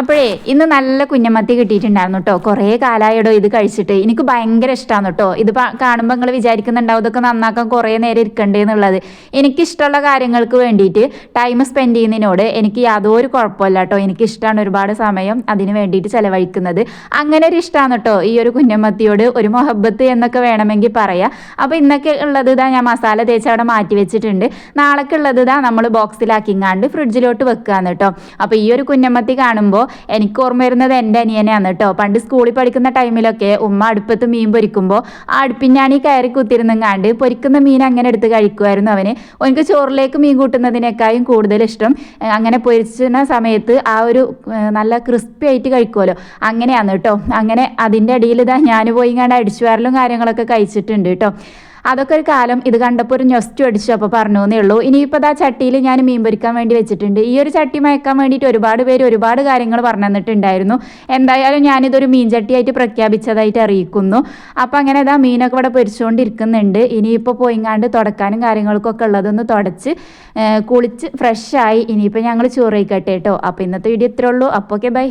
അപ്പോഴേ ഇന്ന് നല്ല കുഞ്ഞമത്തി കിട്ടിയിട്ടുണ്ടായിരുന്നു കേട്ടോ കുറേ കാലമായിടോ ഇത് കഴിച്ചിട്ട്. എനിക്ക് ഭയങ്കര ഇഷ്ടമാണ് കേട്ടോ ഇത് കാണുമ്പോൾ നിങ്ങൾ വിചാരിക്കുന്നുണ്ടാവും ഇതൊക്കെ നന്നാക്കാൻ കുറേ നേരം ഇരിക്കണ്ടേ എന്നുള്ളത്. എനിക്കിഷ്ടമുള്ള കാര്യങ്ങൾക്ക് വേണ്ടിയിട്ട് ടൈം സ്പെൻഡ് ചെയ്യുന്നതിനോട് എനിക്ക് യാതൊരു കുഴപ്പമില്ല കേട്ടോ എനിക്കിഷ്ടമാണ് ഒരുപാട് സമയം അതിന് വേണ്ടിയിട്ട് ചിലവഴിക്കുന്നത്. അങ്ങനെ ഒരു ഇഷ്ടമാണ് കേട്ടോ ഈ ഒരു കുഞ്ഞമ്മത്തിയോട് ഒരു മൊഹബത്ത് എന്നൊക്കെ വേണമെങ്കിൽ പറയാം. അപ്പോൾ ഇന്നൊക്കെ ഉള്ളത് ഇതാ ഞാൻ മസാല തേച്ച് അവിടെ മാറ്റി വെച്ചിട്ടുണ്ട്. നാളെക്കുള്ളത് ഇതാ നമ്മൾ ബോക്സിലാക്കിങ്ങാണ്ട് ഫ്രിഡ്ജിലോട്ട് വെക്കുകയാണ് കേട്ടോ അപ്പോൾ ഈ ഒരു കുഞ്ഞമ്മത്തി കാണുമ്പോൾ എനിക്ക് ഓർമ്മ വരുന്നത് എന്റെ അനിയനെയാണ് കേട്ടോ. പണ്ട് സ്കൂളിൽ പഠിക്കുന്ന ടൈമിലൊക്കെ ഉമ്മ അടുപ്പത്ത് മീൻ പൊരിക്കുമ്പോൾ ആ അടുപ്പിഞ്ഞാണി കയറി കുത്തിരുന്നങ്ങാണ്ട് പൊരിക്കുന്ന മീൻ അങ്ങനെ എടുത്ത് കഴിക്കുമായിരുന്നു അവന്. എനിക്ക് ചോറിലേക്ക് മീൻ കൂട്ടുന്നതിനേക്കാളും കൂടുതൽ ഇഷ്ടം അങ്ങനെ പൊരിച്ചിരുന്ന സമയത്ത് ആ ഒരു നല്ല ക്രിസ്പി ആയിട്ട് കഴിക്കുമല്ലോ അങ്ങനെയാണ് കേട്ടോ. അങ്ങനെ അതിന്റെ അടിയിൽ ഇതാ ഞാൻ പോയി കണ്ട് അടിച്ചു വരലും കാര്യങ്ങളൊക്കെ കഴിച്ചിട്ടുണ്ട് കേട്ടോ. അതൊക്കെ ഒരു കാലം ഇത് കണ്ടപ്പോൾ ഒരു ഞൊസ്റ്റു അടിച്ചു അപ്പോൾ പറഞ്ഞു എന്നേ ഉള്ളൂ. ഇനിയിപ്പോൾ ആ ചട്ടിയിൽ ഞാൻ മീൻ പൊരിക്കാൻ വേണ്ടി വെച്ചിട്ടുണ്ട്. ഈ ഒരു ചട്ടി മയക്കാൻ വേണ്ടിയിട്ട് ഒരുപാട് പേര് ഒരുപാട് കാര്യങ്ങൾ പറഞ്ഞു തന്നിട്ടുണ്ടായിരുന്നു എന്തായാലും ഞാനിതൊരു മീൻ ചട്ടിയായിട്ട് പ്രഖ്യാപിച്ചതായിട്ട് അറിയിക്കുന്നു. അപ്പോൾ അങ്ങനെ ഇതാ മീനൊക്കെ ഇവിടെ പൊരിച്ചുകൊണ്ടിരിക്കുന്നുണ്ട് ഇനിയിപ്പോൾ പോയിങ്ങാണ്ട് തുടക്കാനും കാര്യങ്ങൾക്കൊക്കെ ഉള്ളതൊന്ന് തുടച്ച് കുളിച്ച് ഫ്രഷായി ഇനിയിപ്പോൾ ഞങ്ങൾ ചോറ് കഴിക്കട്ടെ കേട്ടോ അപ്പോൾ ഇന്നത്തെ വീഡിയോ ഇത്രേ ഉള്ളൂ. അപ്പോൾ ഓക്കെ ബൈ